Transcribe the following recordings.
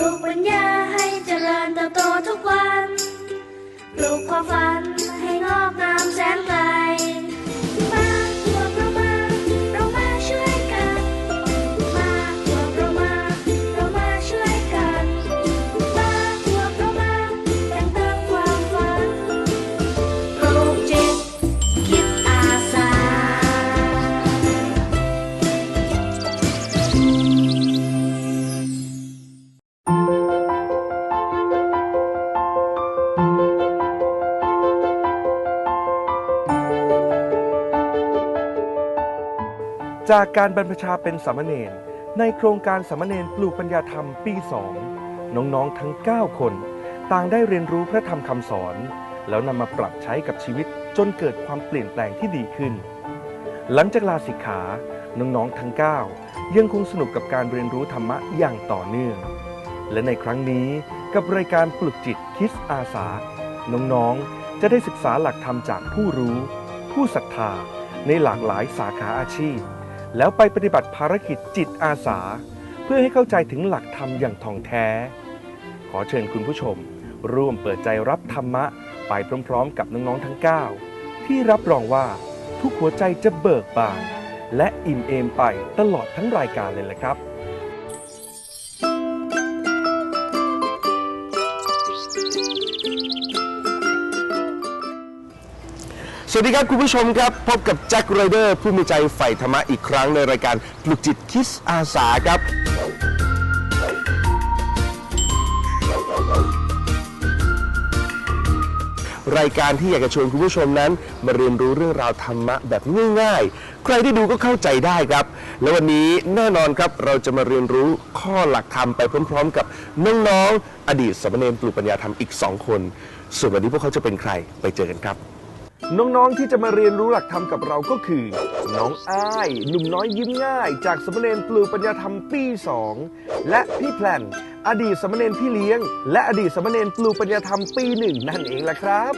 ลูกปัญญาให้เจริญเติบโตทุกวัน ปลูกความฝัน จากการบรรพชาเป็นสามเณรในโครงการสามเณรปลูกปัญญาธรรมปี2น้องๆทั้ง 9 คน ต่างได้เรียนรู้พระธรรมคำสอน แล้วนำมาปรับใช้กับชีวิตจนเกิดความเปลี่ยนแปลงที่ดีขึ้น หลังจากลาสิกขา น้องๆทั้ง 9 ยังคงสนุกกับการเรียนรู้ธรรมะอย่างต่อเนื่อง และในครั้งนี้กับรายการปลุกจิตคิสอาสา น้องๆ จะได้ศึกษาหลักธรรมจากผู้รู้ ผู้ศรัทธาในหลากหลายสาขาอาชีพ แล้วไปปฏิบัติภารกิจจิตอาสา เพื่อให้เข้าใจถึงหลักธรรมอย่างท่องแท้ ขอเชิญคุณผู้ชม ร่วมเปิดใจรับธรรมะ ไปพร้อมๆ กับน้องๆทั้ง 9 ที่รับรองว่าทุกหัวใจจะเบิกบาน และอิ่มเอมไปตลอดทั้งรายการเลยแหละครับ สวัสดีครับ คุณผู้ชมครับ พบกับแจ็คไรเดอร์ผู้มีใจใฝ่ธรรมะอีกครั้งในรายการปลุกจิตคิสอาสาครับ รายการที่อยากจะชวนคุณผู้ชมนั้น มาเรียนรู้เรื่องราวธรรมะแบบง่ายๆ ใครที่ดูก็เข้าใจได้ครับ และวันนี้แน่นอนครับเราจะมาเรียนรู้ข้อหลักธรรมไปพร้อม ๆ กับน้องๆอดีตสามเณรปลูกปัญญาธรรมอีก 2 คน ส่วนวันนี้พวกเขาจะเป็นใครไปเจอกันครับ น้องๆที่จะมาเรียนรู้หลักธรรมกับเราก็คือ น้องอ้ายหนุ่มน้อยยิ้มง่าย จากสามเณรปลูกปัญญาธรรมปี2และพี่แพลนอดีตสามเณรพี่เลี้ยง และอดีตสามเณรปลูกปัญญาธรรมปีหนึ่งนั่นเองล่ะครับ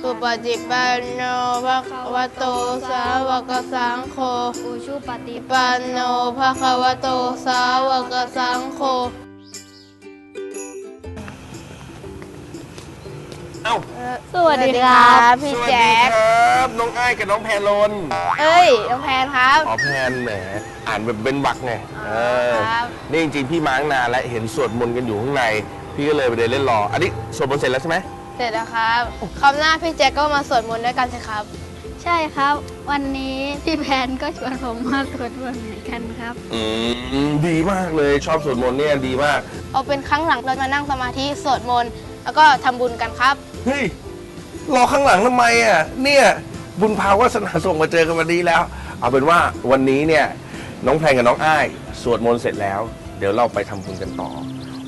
สุปฏิปันโนภะคะวะโตสาวกสังโฆอุชุปฏิปันโนภะคะวะโตสาวกสังโฆ อ้าสวัสดีครับพี่แจ๊คครับน้องอ้ายกับน้องแพรลนเอ้ยน้องแพนครับ อ๋อแพนแหมอ่านแบบเป็นบักไงเออครับ นี่จริงๆพี่มาตั้งนานและเห็นสวดมนต์กันอยู่ข้างใน พี่ก็เลยไปเดินเล่นรอ อันนี้สวดมนต์เสร็จแล้วใช่ไหมเสร็จแล้วครับคราวหน้าพี่แจ๊คก็มาสวดมนต์ด้วยกันสิครับ ใช่ครับ วันนี้พี่แพนก็ชวนผมมาสวดมนต์เหมือนกันครับ อืมดีมากเลยชอบสวดมนต์เนี่ยดีมาก เอาเป็นครั้งหลังเรามานั่งสมาธิสวดมนต์แล้วก็ทำบุญกันครับ เฮ้ยรอข้างหลังทำไมอะเนี่ยบุญพาวาสนาส่งมาเจอกันวันนี้แล้ว เอาเป็นว่าวันนี้เนี่ยน้องแพงกับน้องอ้ายสวดมนต์เสร็จแล้ว เดี๋ยวเราไปทำบุญกันต่อ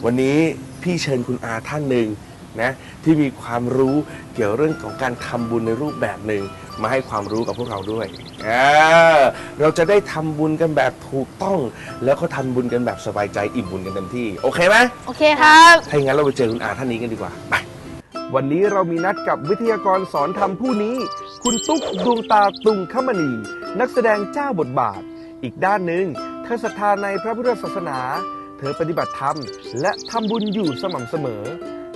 วันนี้พี่เชิญคุณอาท่านหนึ่งนะที่มีความรู้เกี่ยวเรื่องของการทำบุญในรูปแบบหนึ่งมาให้ความรู้กับพวกเราด้วยอ่าเราจะได้ทำบุญกันแบบถูกต้อง แล้วก็ทำบุญกันแบบสบายใจอิ่มบุญกันเต็มที่ โอเคไหมโอเคครับ ถ้าอย่างนั้นเราไปเจอคุณอาท่านนี้กันดีกว่าไป วันนี้เรามีนัดกับวิทยากรสอนธรรมผู้นี้ คุณตุ๊กดวงตาตุงขมณี นักแสดงเจ้าบทบาท อีกด้านหนึ่งเธอศรัทธาในพระพุทธศาสนา เธอปฏิบัติธรรม และทำบุญอยู่สม่ำเสมอ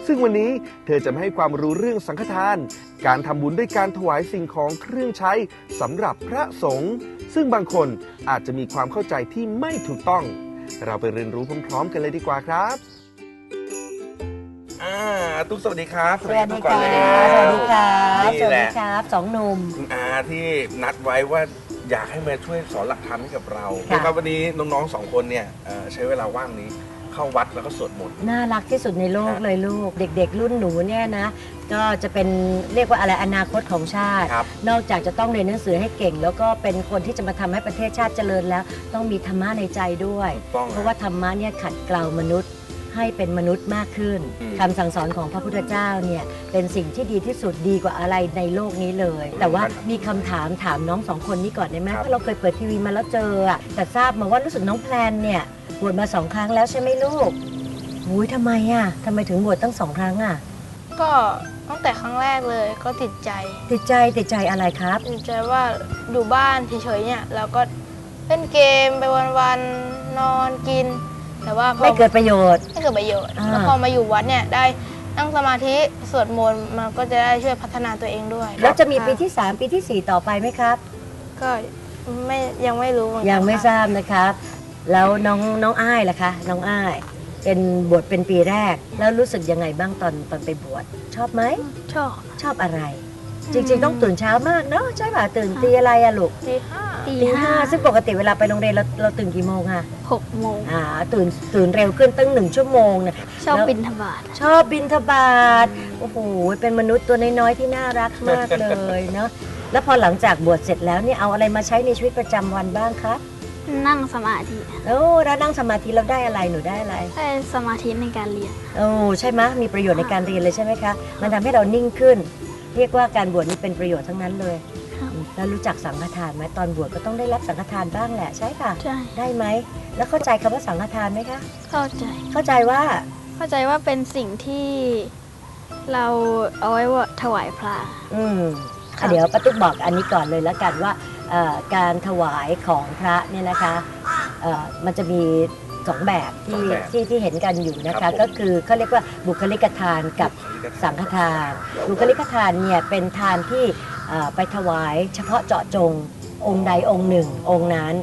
ซึ่งวันนี้เธอจะมาให้ความรู้เรื่องสังฆทาน การทำบุญด้วยการถวายสิ่งของเครื่องใช้สำหรับพระสงฆ์ซึ่งบางคนอาจจะมีความเข้าใจที่ไม่ถูกต้อง เราไปเรียนรู้พร้อมๆ กันเลยดีกว่าครับ อ่าตุ๊กสวัสดีครับสวัสดีตุ๊กคก่อนรัเลยบสวัสดีครับนี่สวัสแหดีละครับสองหนุ่ม คุณอาที่นัดไว้ว่าอยากให้มาช่วยสอนหลักธรรมให้กับเราค่ะ นะครับวันนี้น้องๆสองคนเนี่ยเอ่อใช้เวลาว่างนี้เข้าวัดแล้วก็สวดมนต์ น่ารักที่สุดในโลกเลยลูก เด็ก ๆ รุ่นหนูเนี่ยนะ ก็จะเป็นเรียกว่าอะไรอนาคตของชาติ ครับ นอกจากจะต้องเรียนหนังสือให้เก่ง แล้วก็เป็นคนที่จะมาทำให้ประเทศชาติเจริญแล้ว ต้องมีธรรมะในใจด้วย ถูกต้องเพราะว่าธรรมะเนี่ยขัดเกลามนุษย์ ให้เป็นมนุษย์มากขึ้นอืมคำสั่งสอนของพระพุทธเจ้าเนี่ยเป็นสิ่งที่ดีที่สุดดีกว่าอะไรในโลกนี้เลย แต่ว่ามีคำถามถามน้องสองคนนี้ก่อนได้ไหมครับเพราะเราเคยเปิดทีวีมาแล้วเจออะแต่ทราบมาว่ารู้สึกน้องแพลนเนี่ยบวชมาสองครั้งแล้วใช่ไหมลูกอุ้ยทำไมอะทำไมถึงบวชตั้งสองครั้งอะ ก็ตั้งแต่ครั้งแรกเลยก็ติดใจ ติดใจติดใจอะไรครับ ติดใจว่าอยู่บ้านเฉยๆเนี่ยเราก็เล่นเกมไปวันๆนอนกิน แต่ว่าพอไม่เกิดประโยชน์ ไม่เกิดประโยชน์อ่า แล้วพอมาอยู่วัดเนี่ยได้นั่งสมาธิสวดมนต์มันก็จะได้ช่วยพัฒนาตัวเองด้วยแล้วจะมีปีค่ที่ 3 ปีทีสี่ 4 ต่อไปไหมครับ ก็ไม่ยังไม่รู้เหมือนกันยังไม่ค่ะทราบนะครับ แล้วน้องน้องอ้ายล่ะคะ น้องอ้าย เป็นบวชเป็นปีแรก แล้วรู้สึกยังไงบ้างตอนตอนไปบวชชอบไหม ชอบชอบอะไร จริง ๆ ต้องตื่นเช้ามากเนาะใช่ป่ะตื่นตีอะไรอะลูกตีห้าตีตีห้าห้าซึ่งปกติเวลาไปโรงเรียนเราเราตื่นกี่โมงอะหกโมงอ่าตื่นตื่นเร็วขึ้นตั้งหนึ่งชั่วโมงนะชอบแล้ว บินทบาท ชอบบินทบาทโอ้โหเป็นมนุษย์ตัวน้อยๆที่น่ารักมากเลยเนาะแล้วพอหลังจากบวชเสร็จแล้วเนี่ยเอาอะไรมาใช้ในชีวิตประจำวันบ้างคะนั่งสมาธิโอ้แล้วนั่งสมาธิเราได้อะไรหนูได้อะไรได้สมาธิในการเรียน โอ้ใช่ไหมยมีประโยชน์ในการเรียนเลยใช่ไหมคะ มันทำให้เรานิ่งขึ้น เรียกว่าการบวชนี่เป็นประโยชน์ทั้งนั้นเลยครับ แล้วรู้จักสังฆทานไหมตอนบวชก็ต้องได้รับสังฆทานบ้างแหละใช่ค่ะ ใช่ ได้ไหม แล้วเข้าใจคำว่าสังฆทานไหมคะ เข้าใจ เข้าใจว่าเข้าใจว่าเป็นสิ่งที่เราเอาไว้ว่าถวายพระ อืมค่ะเดี๋ยวป้าตุ๊กบอกอันนี้ก่อนเลยแล้วกันว่าเอ่อการถวายของพระเนี่ยนะคะเอ่อมันจะมี สองแบบที่สองแบบที่ที่เห็นกันอยู่นะครัคะ บผม ก็คือเขาเรียกว่าบุคลิกทานกับสังฆทาน บุคลิกทานเนี่ยเป็นทานที่เอ่อไปถวายเฉพาะเจาะจงองค์ใดองค์หนึ่ง องค์นั้น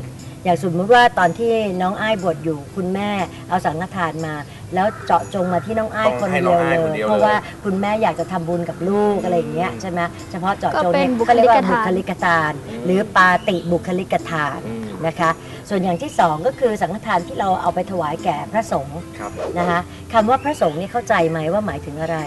อย่างสมมติว่าตอนที่น้องอ้ายบวชอยู่คุณแม่เอาสังฆทานมา แล้วเจาะจงมาที่น้องอ้ายต้องคนให้เดียวน้องเลอ้ายคนยเดียวเพราะเลยว่าคุณแม่อยากจะทำบุญกับลูกอะไรอย่างเงี้ยใช่ไหมเฉพาะเจาะจงก็เป็นเนี่ยบุคก็ลิเรียกกว่าทานบุคลิกทาน หรือปาติบุคลิกทาน อืม นะคะ ส่วนอย่างที่สองก็คือสังฆทานที่เราเอาไปถวายแก่พระสงฆ์ครับนะคะคำว่าพระสงฆ์นี่เข้าใจไหมว่าหมายถึงอะไร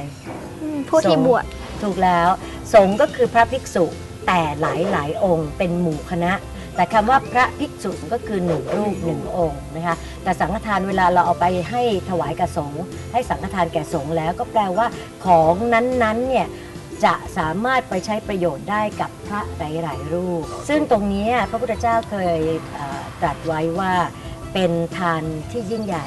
อืมผู้ที่สงฆ์บวชถูกแล้ว สงฆ์ก็คือพระภิกษุแต่หลายหลายๆองค์เป็นหมู่คณะ แต่คำว่าพระภิกษุก็คือหนึ่งรูปหนึ่งองค์นะคะแต่สังฆทานเวลาเราเอาไปให้ถวายกับสงฆ์ให้สังฆทานแก่สงฆ์แล้วก็แปลว่าของนั้นๆเนี่ย จะสามารถไปใช้ประโยชน์ได้กับพระหลาย ๆ รูป ซึ่งตรงนี้พระพุทธเจ้าเคยเอ่อตรัสไว้ว่าเป็นทานที่ยิ่งใหญ่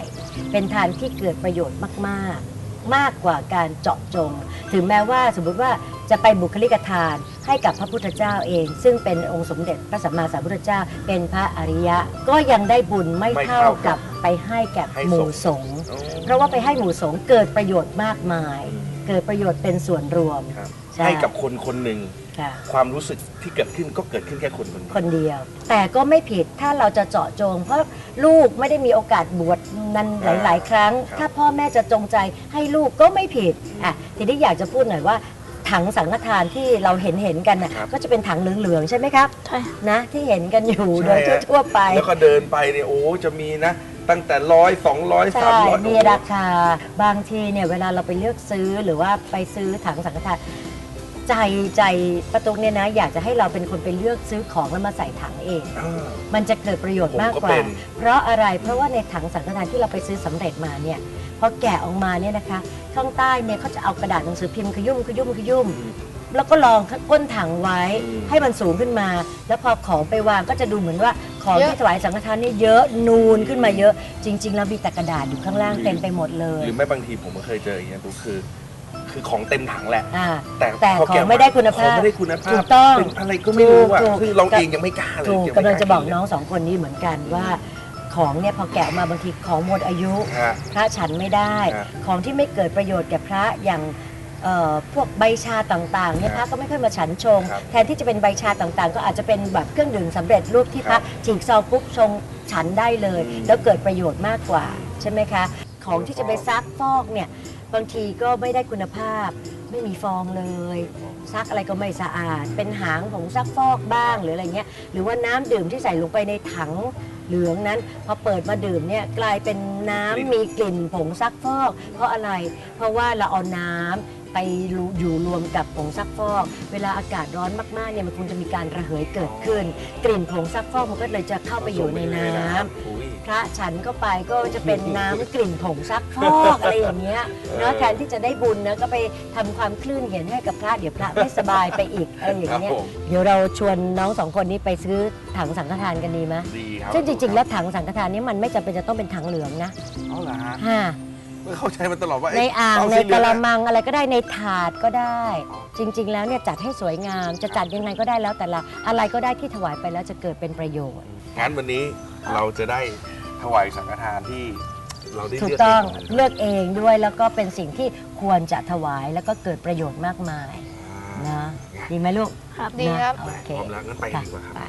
เป็นทานที่เกิดประโยชน์มาก ๆ มากกว่าการเจาะจง ถึงแม้ว่าสมมุติว่าจะไปบุคลิกทานให้กับพระพุทธเจ้าเอง ซึ่งเป็นองค์สมเด็จพระสัมมาสัมพุทธเจ้า เป็นพระอริยะ ก็ยังได้บุญไม่ไม่เท่าเท่ากักับบไปให้แก่ให้หมู่สสงฆ์งฆ์เพราะว่าไปให้หมู่สงฆ์เกิดประโยชน์มากมาย เกิดประโยชน์เป็นส่วนรวมครับใช่ ให้กับคนคนหนึ่ง ค่ะ ความรู้สึกที่เกิดขึ้นก็เกิดขึ้นแค่คนคนเดียว คนเดียว แต่ก็ไม่ผิดถ้าเราจะเจาะจง เพราะลูกไม่ได้มีโอกาสบวชนั้นหลาย ๆ ครั้ง ครับ ถ้าพ่อแม่จะจงใจให้ลูกก็ไม่ผิดอะทีนี้อยากจะพูดหน่อยว่า ถังสังฆทานที่เราเห็นเห็นๆกันน่ะครับ ก็จะเป็นถังเหลืองๆใช่ไหมครับใช่ นะที่เห็นกันอยู่ใช่โดยฮะทั่วๆไปแล้วก็เดินไปเนี่ยโอ้จะมีนะ ตั้งแต่ร้อยสองร้อยสาใช่มร้อย มีราคาบางทีเนี่ยเวลาเราไปเลือกซื้อหรือว่าไปซื้อถังสังฆทาน ใจใจประตุกเนี่ยนะ อยากจะให้เราเป็นคนไปเลือกซื้อของแล้วมาใส่ถังเองมันจะเกิดประโยชน์มากกผมก็ว่าเป็น เพราะอะไร เพราะว่าในถังสังฆทานที่เราไปซื้อสำเร็จมาเนี่ย พอแกะออกมาเนี่ยนะคะ ข้างใต้เนี่ยเขาจะเอากระดาษหนังสือพิมพ์ขยุ่มขยุ่มขยุ่ม แล้วก็รองก้นถังไว้อืม ให้มันสูงขึ้นมา แล้วพอของไปวางก็จะดูเหมือนว่าของเยอะ ที่ถวายสังฆทานเนี่ยเยอะนูนขึ้นมาเยอะ จริง ๆ แล้วมีแต่กระดาษอยู่ข้างล่างเต็มไปหมดเลย หรือไม่บางทีผมก็เคยเจออย่างเงี้ยดูคือ คือของเต็มถังแหละ อ่า แต่แต่พของแกะไม่ได้คุณภาพของไม่ได้คุณภาพถูกต้องเป็นอะไรก็ไม่รู้อะถูก คือเราถูกเองยังไม่กล้าเลยถูกยังกำลังจะบอกไม่น้องสองคนนี้เหมือนกันว่า ของเนี่ยพอแกะออกมาบางทีของหมดอายุ ฮะ พระฉันไม่ได้ครับของที่ไม่เกิดประโยชน์แก่พระอย่างเอ่อพวกใบชาต่างๆเนี่ยคพรัระบก็ไม่ค่อยมาฉันชง ครับแทนที่จะเป็นใบชาต่างๆ ก็อาจจะเป็นแบบเครื่องดื่มสำเร็จรูปที่พระครับฉีกซองปุ๊บชงฉันได้เลย อืมแล้วเกิดประโยชน์มากกว่าใช่ไหมคะ ของที่จะไปซักฟอกเนี่ย บางทีก็ไม่ได้คุณภาพ ไม่มีฟองเลย ซักอะไรก็ไม่สะอาด เป็นหางผงซักฟอกบ้างหรืออะไรเงี้ยหรือว่าน้ำดื่มที่ใส่ลงไปในถังเหลืองนั้น พอเปิดมาดื่มเนี่ยกลายเป็นน้ำกลิ่นมีกลิ่นผงซักฟอก เพราะอะไร เพราะว่าเราเอาน้ำไปอยู่รวมกับผงซักฟอก เวลาอากาศร้อนมากๆเนี่ยมันคงจะมีการระเหยเกิดขึ้น กลิ่นผงซักฟอกมันก็เลยจะเข้าไปอยู่ในน้ำอุ้ยพ ระฉันก็ไปก็จะเป็นน้ำกลิ่นผงซักฟอกอะไรอย่างเงี้ยเนาะแทนที่จะได้บุญนะก็ไปทำความคลื่นเห็นให้กับพระเดี๋ยวพระไม่สบายไปอีกอะไรอย่าครังบเงี้ยผม เดี๋ยวเราชวนน้องสองคนนี้ไปซื้อถังสังฆทานกันดีไหมดีครับซึ่งจริงๆ แล้วถังสังฆทานนี้มันไม่จำเป็นจะต้องเป็นถังเหลืองนะเอาล่ะฮะฮะไม่เข้าใจมาตลอดว่าในอ่างเในสีเหกลือระงมังอะไรก็ได้ในถาดก็ได้ จริง ๆ แล้วเนี่ยจัดให้สวยงาม จะจัดยังไงก็ได้แล้วแต่ละอะไรก็ได้ที่ถวายไปแล้วจะเกิดเป็นประโยชน์ งั้นวันนี้เราจะได้ ถวายสังฆทานที่เราได้ถูกเลือกต้องเองเลือกเองด้วยแล้วก็เป็นสิ่งที่ควรจะถวายแล้วก็เกิดประโยชน์มากมายนะดีไหมลูกครับดีครับ นะโอเคพร้อมแล้วงั้นไปกันดีกว่าครับ ไป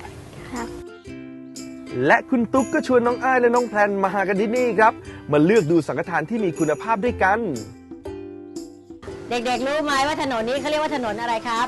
และคุณตุ๊กก็ชวนน้องอ้ายและน้องแพลนมาหากันที่นี่ครับ มาเลือกดูสังฆทานที่มีคุณภาพด้วยกัน เด็กๆรู้ไหมว่าถนนนี้เขาเรียกว่าถนนอะไรครับ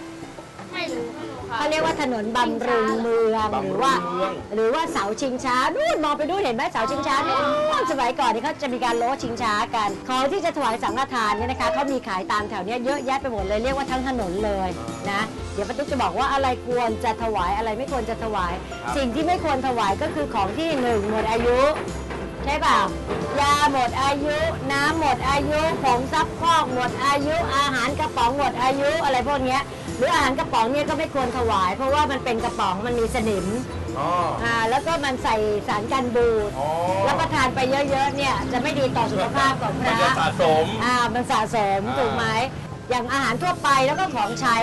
ไม่รู้ไม่รู้ครั เขาบเรียกว่าถนนบำรุงเมืองหรือว่าบำรุงเมืองหรือว่าเสาชิงช้านู่นมองไปดูนเห็นไหมเสาชิงช้านู่นสมัยก่อนนี่เขาจะมีการโล้ชิงช้ากันของที่จะถวายสังฆทานเนี่ยนะคะเขามีขายตามแถวเนี้ยเยอะแยะไปหมดเลยเรียกว่าทั้งถนนเลยนะเดี๋ยวป้าตุ๊กจะบอกว่าอะไรควรจะถวายอะไรไม่ควรจะถวาย สิ่งที่ไม่ควรถวายก็คือของที่หนึ่งหมดอายุใช่เปล่ายาหมดอายุ น้ำหมดอายุผงซักฟอกหมดอายุ อาหารกระป๋องหมดอายุอะไรพวกเนี้ยห รืออาหารกระป๋องเนี่ยก็ไม่ควรถวาย เพราะว่ามันเป็นกระป๋องมันมีสนิมอ๋อ อ่าแล้วก็มันใส่สารกันบูดอ๋อแล้วประทานไปเยอะๆเนี่ยจะไม่ดีต่อสุขภาพของพมันระ จะสะสม อ่ามันสะสมอ่าถูกไหมอย่างอาหารทั่วไปแล้วก็ของใช้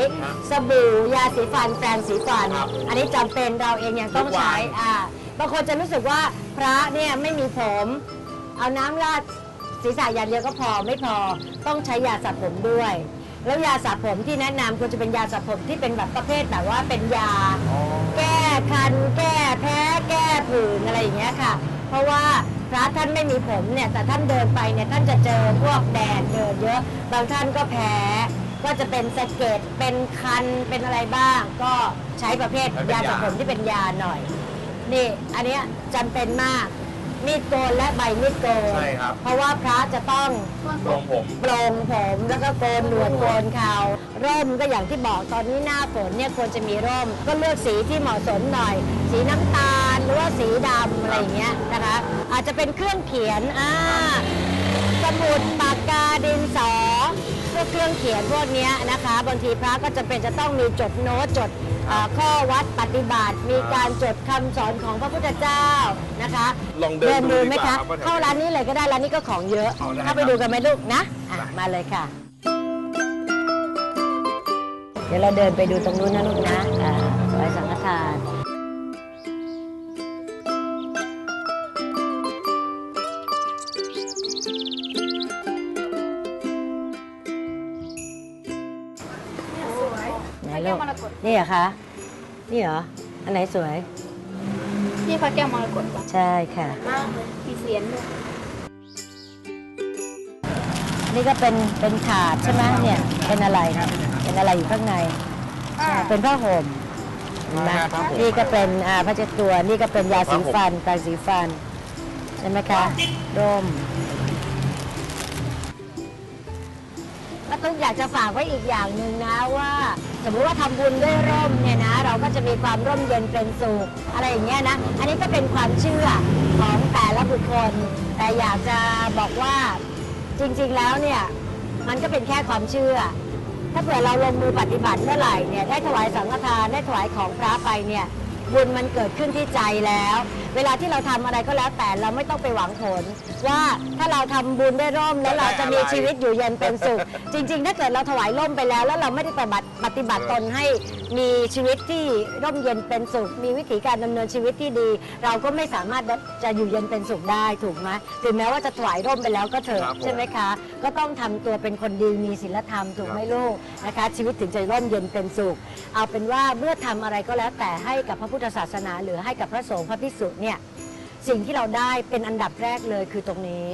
สบู่ยาสีฟันแปรงสีฟัน ครับอันนี้จำเป็นเราเองยังต้องใช้ทุกวัน อ่าบางคนจะรู้สึกว่าพระเนี่ยไม่มีผม เอาน้ำราดศีรษะอย่างเดียวก็พอไม่พอต้องใช้ยาสระผมด้วย แล้วยาสระผมที่แนะนำควรจะเป็นยาสระผมที่เป็นแบบประเภทแบบว่าเป็นยาแก้คัน แก้แพ้แก้ผื่นอะไรอย่างเงี้ยค่ะ เพราะว่าพระท่านไม่มีผมเนี่ยแต่ท่านเดินไปเนี่ยท่านจะเจอพวกแดดเดินเยอะบางท่านก็แพ้ก็จะเป็นสะเก็ดเป็นคันเป็นอะไรบ้าง ก็ใช้ประเภทใช้เป็นยาสระยาผมที่เป็นยาหน่อย นี่อันเนี้ยจำเป็นมาก มีดโกนและใบมีดโกนใช่ครับ เพราะว่าพระจะต้องลงผมปลงผมแล้วก็โกนหนวดโกนเขาร่มก็อย่างที่บอกตอนนี้หน้าฝนเนี่ยควรจะมีร่ม ก็เลือกสีที่เหมาะสมหน่อย สีน้ำตาลหรือว่าสีดำอะไรอย่างเงี้ยนะคะ อาจจะเป็นเครื่องเขียนอ่าสมุดปากกาดินสอพ วกเครื่องเขียนพวกเนี้ยนะคะบางทีพระก็จะเป็นจะต้องมีจดโน้ตจดอ่าข้อวัดปฏิบัติ มีการจดคำสอนของพระพุทธเจ้านะคะลองเดินดูดูดีไหมกว่าคะครับว่าแถวเข้าร้านนี้เลยก็ได้ร้านนี้ก็ของเยอะเอาได้เข้าไปครับดูกันไหมลูกนะอะมาเลยค่ะ เดี๋ยวเราเดินไปดูตรงนู้นนะลูกนะ นี่เหรอคะ นี่เหรอ อันไหนสวยที่พระแก้วมรกตปะใช่ค่ะ มากเลยมีเสียนด้วยนี่ก็เป็นเป็นถาดใช่ไหมเนี่ย เป็นอะไร เป็นอะไรอยู่ข้างในใช่เป็นผ้าห่มเห็นไหมผ้าห่มนี่ก็เป็นอ่าผ้าเช็ดตัว นี่ก็เป็นยาสีฟันแปรงสีฟัน ใช่ไหมคะร่ม ป้าตุ๊กอยากจะฝากไว้อีกอย่างหนึ่งนะว่า สมมติว่าทำบุญด้วยร่มเนี่ยนะ เราก็จะมีความร่มเย็นเป็นสุขอะไรอย่างเงี้ยนะ อันนี้ก็เป็นความเชื่อของแต่ละบุคคล แต่อยากจะบอกว่าจริงๆแล้วเนี่ย มันก็เป็นแค่ความเชื่อ ถ้าเผื่อเราลงมือปฏิบัติเมื่อไหร่เนี่ยได้ถวายสังฆทานได้ถวายของพระไปเนี่ยบุญมันเกิดขึ้นที่ใจแล้วเวลาที่เราทำอะไรก็แล้วแต่เราไม่ต้องไปหวังผล ว่าถ้าเราทำบุญได้ร่มแล้วเราจะมีชีวิตอยู่เย็นเป็นสุข จริง ๆ ถ้าเกิดเราถวายร่มไปแล้ว แล้วเราไม่ได้ปฏิบัติปฏิบัติตนให้มีชีวิตที่ร่มเย็นเป็นสุข มีวิถีการดำเนินชีวิตที่ดี เราก็ไม่สามารถจะอยู่เย็นเป็นสุขได้ถูกไหมถึงแม้ว่าจะถวายร่มไปแล้วก็เถอะครับผม ใช่ไหมคะ ก็ต้องทำตัวเป็นคนดีมีศีลธรรมถูกไหมลูกนะคะ ชีวิตถึงจะร่มเย็นเป็นสุข เอาเป็นว่าเมื่อทำอะไรก็แล้วแต่ให้กับพระพุทธศาสนา หรือให้กับพระสงฆ์พระภิกษุเนี่ยสิ่งที่เราได้เป็นอันดับแรกเลยคือตรงนี้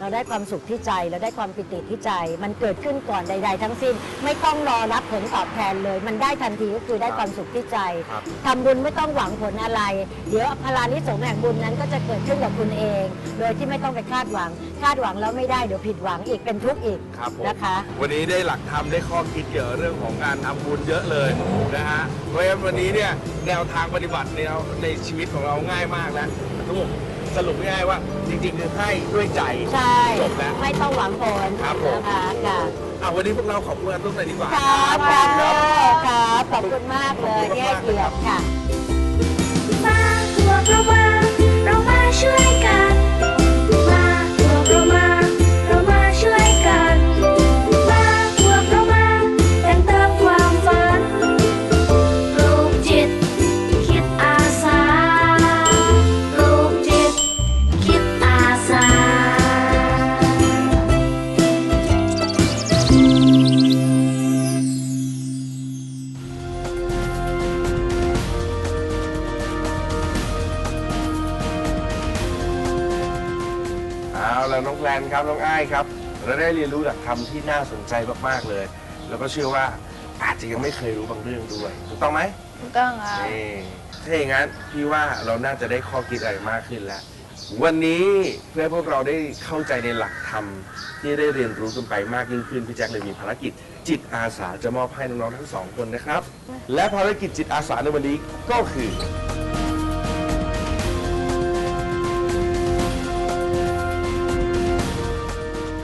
เราได้ความสุขที่ใจเราได้ความปิติที่ใจ มันเกิดขึ้นก่อนใด ๆ ทั้งสิ้น ไม่ต้องรอรับผลตอบแทนเลย มันได้ทันทีก็คือได้ความสุขที่ใจครับทำบุญไม่ต้องหวังผลอะไร เดี๋ยวพลานิสงส์แห่งบุญนั้นก็จะเกิดขึ้นกับคุณเอง โดยที่ไม่ต้องไปคาดหวัง คาดหวังแล้วไม่ได้เดี๋ยวผิดหวังอีกเป็นทุกข์อีกครับผม นะคะ วันนี้ได้หลักธรรมได้ข้อคิดเกี่ยวกับเรื่องของการทำบุญเยอะเลยนะฮะเพราะฉะนั้นวันนี้เนี่ยแนวทางปฏิบัติในเราในชีวิตของเราง่ายมากแล้วทุกคน สรุปง่ายๆว่า จริงๆคือให้ด้วยใจใช่จบแล้ว ไม่ต้องหวังผลครับผม นะคะค่ะอะวันนี้พวกเราขอบคุณอาตุ้มเลยดีกว่าครับครับครับขอบคุณมากเลยที่ให้เกียรติค่ะ มาพวกเรามาเรามาช่วยกัน น้องแพลนครับน้องอ้ายครับเราได้เรียนรู้หลักธรรมที่น่าสนใจมากๆเลย แล้วก็เชื่อว่าอาจจะยังไม่เคยรู้บางเรื่องด้วยถูกต้องไหมถูกต้องครับนี่ถ้าอย่างนั้นพี่ว่าเราน่าจะได้ข้อคิดอะไรมากขึ้นแล้ว วันนี้เพื่อให้พวกเราได้เข้าใจในหลักธรรมที่ได้เรียนรู้กันไปมากยิ่งขึ้นพี่แจ็คเลยมีภารกิจ จิตอาสาจะมอบให้น้องๆทั้งสองคนนะครับ และภารกิจจิตอาสาในวันนี้ก็คือ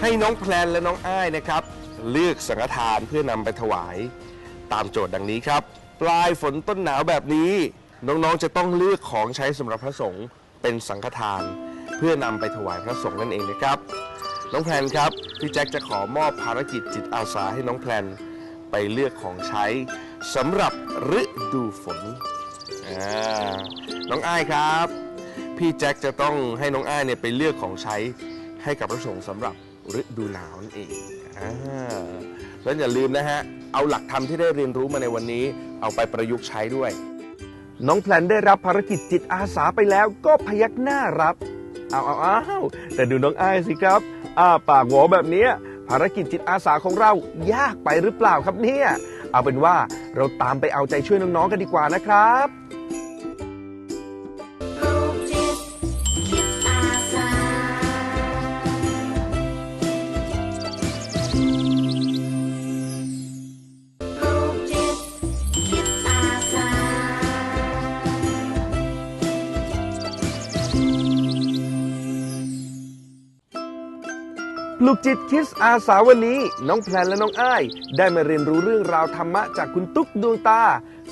ให้น้องแพลนและน้องอ้ายนะครับ เลือกสังฆทานเพื่อนำไปถวาย ตามโจทย์ดังนี้ครับ ปลายฝนต้นหนาวแบบนี้ น้องๆจะต้องเลือกของใช้สำหรับพระสงฆ์เป็นสังฆทาน เพื่อนำไปถวายพระสงฆ์นั่นเองนะครับ น้องแพลนครับพี่แจ็คจะขอมอบภารกิจจิตอาสาให้น้องแพลนไปเลือกของใช้สำหรับฤดูฝนอ่าน้องอ้ายครับ พี่แจ็คจะต้องให้น้องอ้ายเนี่ยไปเลือกของใช้ให้กับพระสงฆ์สำหรับ ฤดูหนาวนั่นเองอ่าแล้วอย่าลืมนะฮะ เอาหลักธรรมที่ได้เรียนรู้มาในวันนี้ เอาไปประยุกต์ใช้ด้วย น้องแพลนได้รับภารกิจจิตอาสาไปแล้วก็พยักหน้ารับเอาเอาเอาแต่ดูน้องอ้ายสิครับ อ้าปากหวอแบบนี้ภารกิจจิตอาสาของเรายากไปหรือเปล่าครับเนี่ย เอาเป็นว่าเราตามไปเอาใจช่วยน้องๆกันดีกว่านะครับ ลุกจิตคิสอาสาวันนี้ น้องแพลนและน้องอ้าย ได้มาเรียนรู้เรื่องราวธรรมะจากคุณตุ๊กดวงตา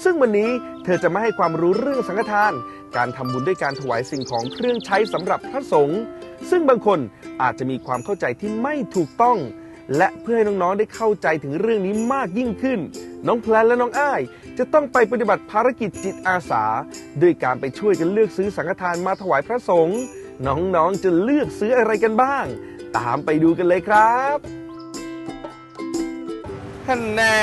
ซึ่งวันนี้เธอจะมาให้ความรู้เรื่องสังฆทาน การทำบุญด้วยการถวายสิ่งของเครื่องใช้สำหรับพระสงฆ์ซึ่งบางคนอาจจะมีความเข้าใจที่ไม่ถูกต้อง และเพื่อให้น้องๆได้เข้าใจถึงเรื่องนี้มากยิ่งขึ้น น้องแพลนและน้องอ้าย จะต้องไปปฏิบัติภารกิจจิตอาสา ด้วยการไปช่วยกันเลือกซื้อสังฆทานมาถวายพระสงฆ์น้องๆจะเลือกซื้ออะไรกันบ้าง ตามไปดูกันเลยครับท่านแน่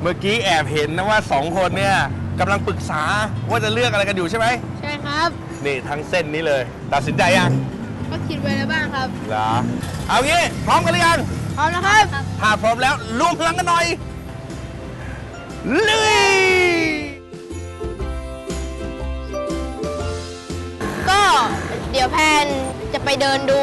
เมื่อกี้แอบเห็นนะว่าสองคนเนี่ยกำลังปรึกษาว่าจะเลือกอะไรกันอยู่ใช่ไหมใช่ครับ นี่ทั้งเส้นนี้เลย ตัดสินใจยังก็คิดไว้แล้วบ้างครับเหรอเอางี้พร้อมกันหรือยังพร้อมนะครับถ้าพร้อมแล้วรวมพลังกันหน่อยลุยก็เดี๋ยวแพนจะไปเดินดู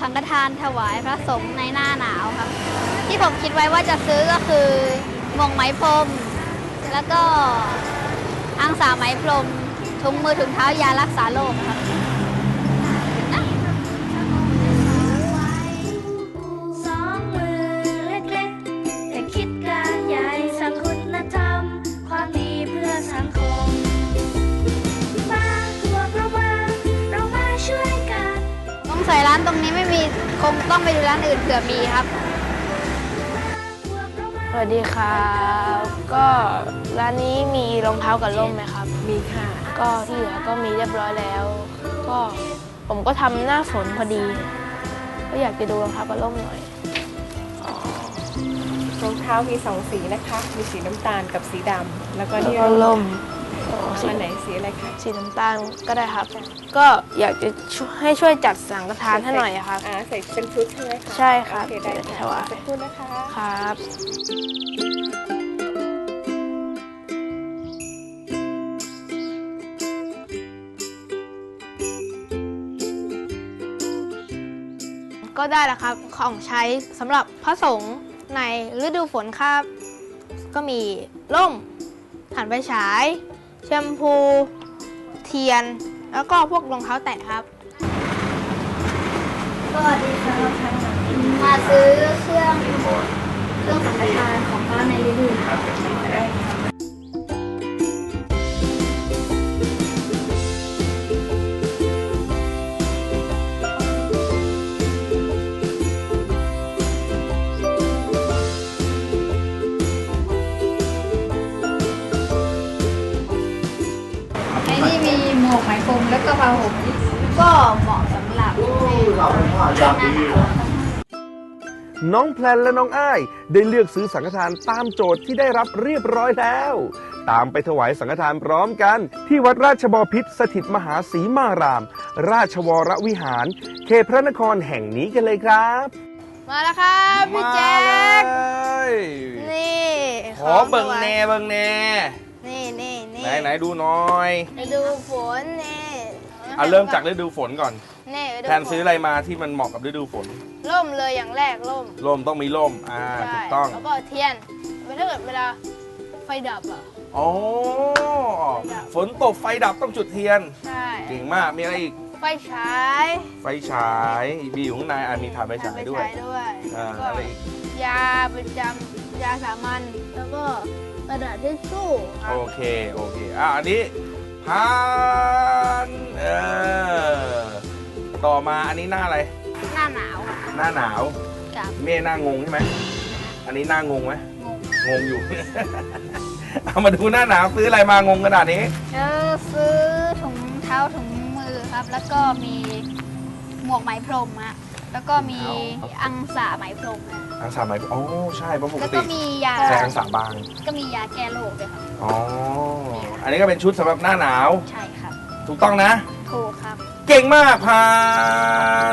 สังฆทานถวายพระสงฆ์ในหน้าหนาวครับ ที่ผมคิดไว้ว่าจะซื้อก็คือมงไหมพรม แล้วก็อังสาไหมพรมถุงมือถุงเท้ายารักษาโรคครับ ต้องใส่ร้านตรงนี้ไม่มีคงต้องไปดูร้านอื่นเผื่อมีครับพวกเรามาสวัสดีครับก็ร้านนี้มีรองเท้ากับร่มไหมครับ มีค่ะ ก็ที่เหลือก็มีเรียบร้อยแล้ว ก็ผมก็ทำหน้าฝนพอดี ก็อยากจะดูรองเท้ากับร่มหน่อย รองเท้ามีสองสีนะคะ มีสีน้ำตาลกับสีดำแล้วก็แล้วนี่ก็ร่ม อ๋อสีอันไหนสีอะไรคะสีน้ำตาลก็ได้ครับ ก็อยากจะช่วยให้ช่วยจัดสังฆทานให้หน่อยอะครับ อ่าใส่เป็นชุดใช่ไหมคะใช่ครับโอเคได้เดี๋ยวจะถค่ะวายสักครู่นะคะ ครับ ก็ได้แล้วครับของใช้สำหรับพระสงฆ์ในฤดูฝนครับ ก็มีร่มถ่านไฟฉาย แชมพู เทียน แล้วก็พวกรองเท้าแตะครับสวัสดีครับมาซื้อเครื่องเครื่องสังฆทานของพระในฤดูหนาว นาวครับน้องแพลนและน้องอ้าย ได้เลือกซื้อสังฆทานตามโจทย์ที่ได้รับเรียบร้อยแล้ว ตามไปถวายสังฆทานพร้อมกัน ที่วัดราชบพิษสถิตมหาศรีมาราม ราชวรวิหาร เขตพระนครแห่งนี้กันเลยครับ มาแล้วครับพี่แจ๊คมาเลยนี่ขอเบิ่งแน่เบิ่งแน่นี่นี่นี่ไหนไหนดูหน่อยไปดูฝนนี่ เอาเริ่มจากฤดูฝนก่อนนี่ไปดูแทนซื้ออะไรมาที่มันเหมาะกับฤดูฝนร่มเลยอย่างแรกร่มร่มต้องมีร่มอ่าใช่ถูกต้องแล้วก็เทียนถ้าเกิดเวลาไฟดับอะอ๋อฝนตกไฟดับต้องจุดเทียนใช่เก่งมากมีอะไรอีกไฟฉาย ไฟฉายมีอยู่ข้างในอะมีถ่านไฟฉายด้วยถ่นไฟฉด้วยอ่าแล้วก็อะไรอีกยาประจำยาสามัญแล้วก็กระดาษทิชชู่ครัโอบเคโอเคอะอันนี้ ผ่านเออต่อมาอันนี้หน้าอะไร หน้าหนาวครับหน้าหนาวกับเมฆหน้างงใช่ไหมอันนี้หน้างงไหมงงงงอยู่ เอามาดูหน้าหนาวซื้ออะไรมางงขนาดนี้เออซื้อถุงเท้าถุงมือครับ แล้วก็มีหมวกไหมพรมฮะ แล้วก็มีอังสาไหมพรมฮะอังสาไหมอ๋อใช่เพราะปกแล้วติก็มียาใช้อังสาบาง ก็มียาแก้โรคด้วยครับอ๋อ อันนี้ก็เป็นชุดสำหรับหน้าหนาว ใช่ครับถูกต้องนะ ถูกครับ เก่งมากผ่า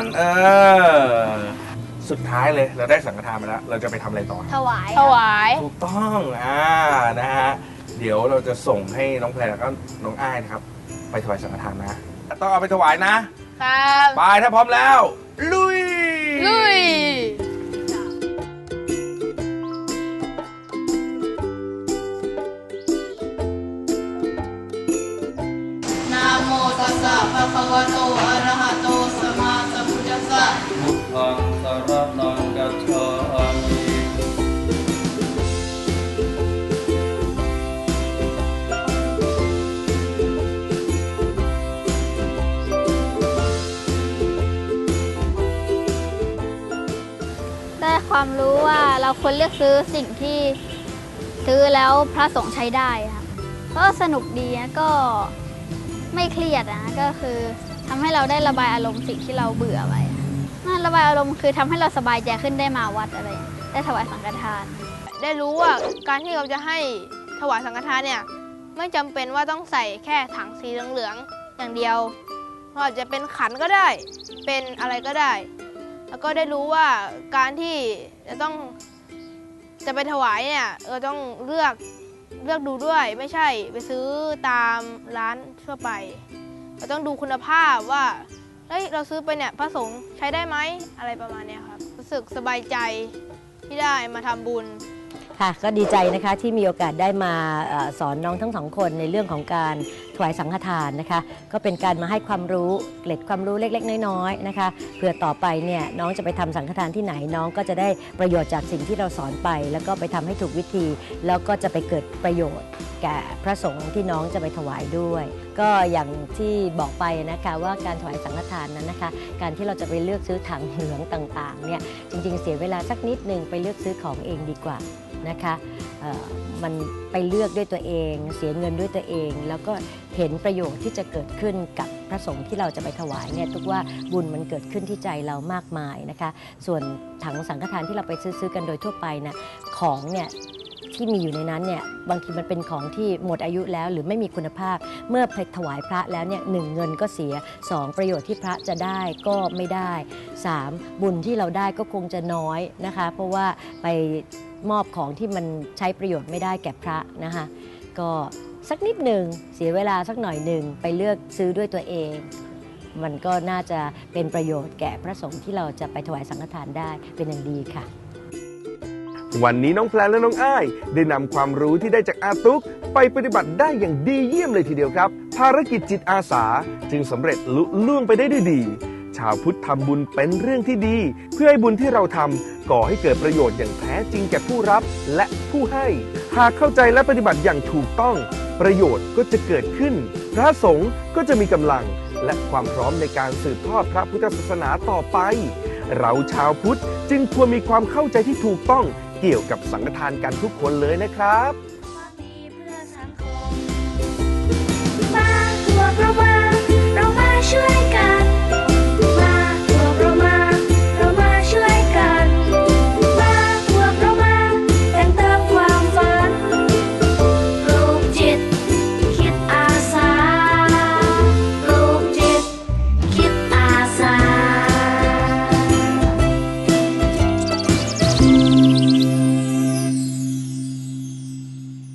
นเออ สุดท้ายเลยเราได้สังฆทานมาแล้ว เราจะไปทำอะไรต่อ ถวายถวาย ถูกต้องอ่านะฮะ เดี๋ยวเราจะส่งให้น้องแพรแล้วก็น้องอ้ายนะครับ ไปถวายสังฆทานนะ ต้องเอาไปถวายนะ ครับ ไปถ้าพร้อมแล้ว ลุ ยลุยน เราควรเลือกซื้อสิ่งที่ซื้อแล้วพระสงฆ์ใช้ได้ครับก็สนุกดีนะก็ไม่เครียดนะก็คือทำให้เราได้ระบายอารมณ์สิ่งที่เราเบื่อไว้นั่นระบายอารมณ์คือทำให้เราสบายใจขึ้นได้มาวัดอะไร ได้ถวายสังฆทาน ได้รู้ว่าการที่เราจะให้ถวายสังฆทานเนี่ยไม่จำเป็นว่าต้องใส่แค่ถังสีเหลืองๆอย่างเดียวเราอาจจะเป็นขันก็ได้ เป็นอะไรก็ได้ แล้วก็ได้รู้ว่าการที่จะต้อง จะไปถวายเนี่ยเราต้องเลือกเลือกดูด้วยไม่ใช่ไปซื้อตามร้านทั่วไป เราต้องดูคุณภาพว่าเฮ้ยเราซื้อไปเนี่ยพระสงฆ์ใช้ได้ไหมอะไรประมาณนี้ครับรู้สึกสบายใจที่ได้มาทำบุญ ค่ะก็ดีใจนะคะที่มีโอกาสได้มาอสอนน้องทั้งสองคนในเรื่องของการถวายสังฆทานนะคะ ก็เป็นการมาให้ความรู้เกล็ดความรู้เล็ก ๆ น้อยๆนะคะเพื่อต่อไปเนี่ยน้องจะไปทำสังฆทานที่ไหนน้องก็จะได้ประโยชน์จากสิ่งที่เราสอนไป แล้วก็ไปทำให้ถูกวิธี แล้วก็จะไปเกิดประโยชน์แก่พระสงฆ์ที่น้องจะไปถวายด้วย ก็อย่างที่บอกไปนะคะว่าการถวายสังฆทานนั้นนะคะ การที่เราจะไปเลือกซื้อถังเหลืองต่างๆเนี่ยจริง ๆ เสียเวลาสักนิดหนึ่งไปเลือกซื้อของเองดีกว่า นะคะมันไปเลือกด้วยตัวเอง เสียเงินด้วยตัวเอง แล้วก็เห็นประโยชน์ที่จะเกิดขึ้นกับพระสงฆ์ที่เราจะไปถวายเนี่ยทุกว่าบุญมันเกิดขึ้นที่ใจเรามากมายนะคะส่วนถังสังฆทานที่เราไปซื้อๆกันโดยทั่วไปนะของเนี่ยที่มีอยู่ในนั้นเนี่ยบางทีมันเป็นของที่หมดอายุแล้วหรือไม่มีคุณภาพ เมื่อไปถวายพระแล้วเนี่ยหนึ่งเงินก็เสีย 2 ประโยชน์ที่พระจะได้ก็ไม่ได้ 3. บุญที่เราได้ก็คงจะน้อยนะคะ เพราะว่าไป มอบของที่มันใช้ประโยชน์ไม่ได้แก่พระนะคะก็สักนิดหนึ่งเสียเวลาสักหน่อยหนึ่งไปเลือกซื้อด้วยตัวเอง มันก็น่าจะเป็นประโยชน์แก่พระสงฆ์ที่เราจะไปถวายสังฆทานได้เป็นอย่างดีค่ะ วันนี้น้องแพลและน้องอ้าย ได้นำความรู้ที่ได้จากอาตุกไปปฏิบัติได้อย่างดีเยี่ยมเลยทีเดียวครับ ภารกิจจิตอาสาจึงสำเร็จลุล่วงไปได้ด้วยดี ชาวพุทธทำบุญเป็นเรื่องที่ดี เพื่อให้บุญที่เราทำก่อให้เกิดประโยชน์อย่างแท้จริงแก่ผู้รับและผู้ให้ หากเข้าใจและปฏิบัติอย่างถูกต้อง ประโยชน์ก็จะเกิดขึ้น พระสงฆ์ก็จะมีกำลังและความพร้อมในการสืบทอดพระพุทธศาสนาต่อไป เราชาวพุทธจึงควรมีความเข้าใจที่ถูกต้องเกี่ยวกับสังฆทานกันทุกคนเลยนะครับเพราะว่าเรามาช่วยกัน